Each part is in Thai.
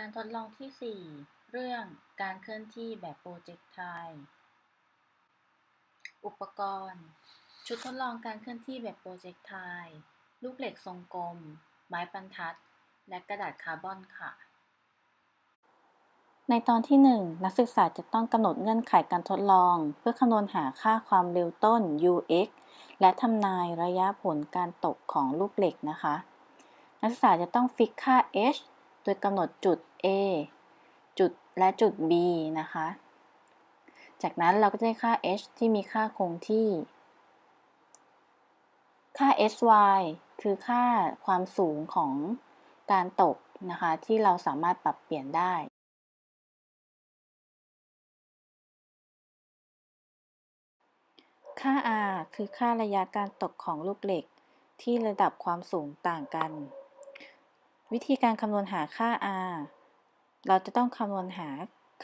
การทดลองที่ 4 เรื่องการเคลื่อนที่แบบโปรเจกไทล์อุปกรณ์ ชุดทดลองการเคลื่อนที่แบบโปรเจกไทล์ลูกเหล็กทรงกลม ไม้บรรทัด และกระดาษคาร์บอนค่ะ ในตอนที่ 1 นักศึกษาจะต้องกำหนดเงื่อนไขการทดลอง เพื่อคำนวณหาค่าความเร็วต้น ux และทำนายระยะผลการตกของลูกเหล็กนะคะ นักศึกษาจะต้องฟิกค่า h โดยกำหนดจุด A จุดและจุด B นะคะ จากนั้นเราก็จะได้ค่า h ที่มีค่าคงที่ ค่า sy คือค่าความสูงของการตกนะคะ ที่เราสามารถปรับเปลี่ยนได้ค่า r คือค่าระยะการตกของลูกเหล็กที่ระดับความสูงต่างกัน วิธีการคำนวณหาค่า r เราจะต้องคำนวณหา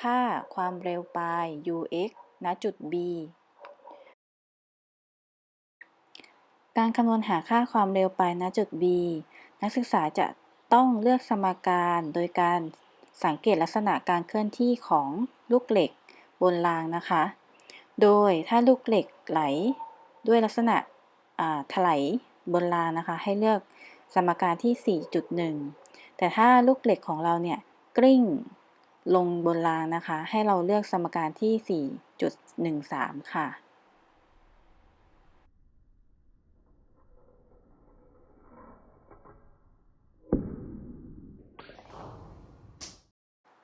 ค่าความเร็วปลาย ux ณจุด b การคำนวณหาค่าความเร็วปลายณจุด b นักศึกษาจะต้องเลือกสมการโดยการสังเกตลักษณะการเคลื่อนที่ของลูกเหล็กบนรางนะคะ โดยถ้าลูกเหล็กไหลด้วยลักษณะถลายบนรางนะคะ ให้เลือก สมการที่ 4.1 แต่ถ้าลูกเหล็กของเราเนี่ยกลิ้งลงบนรางนะคะ ให้เราเลือกสมการที่ 4.13 ค่ะ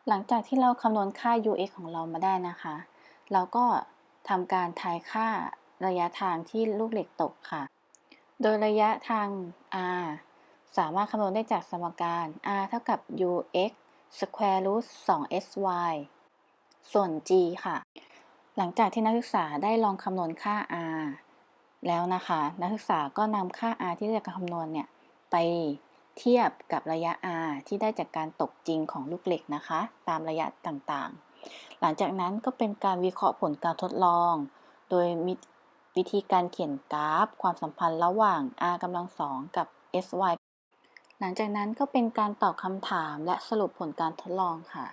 หลังจากที่เราคำนวณค่า ux ของเรามาได้นะคะ เราก็ทำการทายค่าระยะทางที่ลูกเหล็กตกค่ะ โดยระยะทาง r สามารถคำนวณได้จากสมการ r เท่ากับ ux square root 2 sy ส่วน g ค่ะ หลังจากที่นักศึกษาได้ลองคำนวณค่า r แล้วนะคะ นักศึกษาก็นำค่า r ที่ได้จากการคำนวณเนี่ย ไปเทียบกับระยะ r ที่ได้จากการตกจริงของลูกเหล็กนะคะ ตามระยะต่างๆ หลังจากนั้นก็เป็นการวิเคราะห์ผลการทดลอง โดยมีวิธีการเขียนกราฟ ความสัมพันธ์ระหว่าง r กำลังสองกับ sy หลังจากนั้นก็เป็นการตอบคำถามและสรุปผลการทดลองค่ะ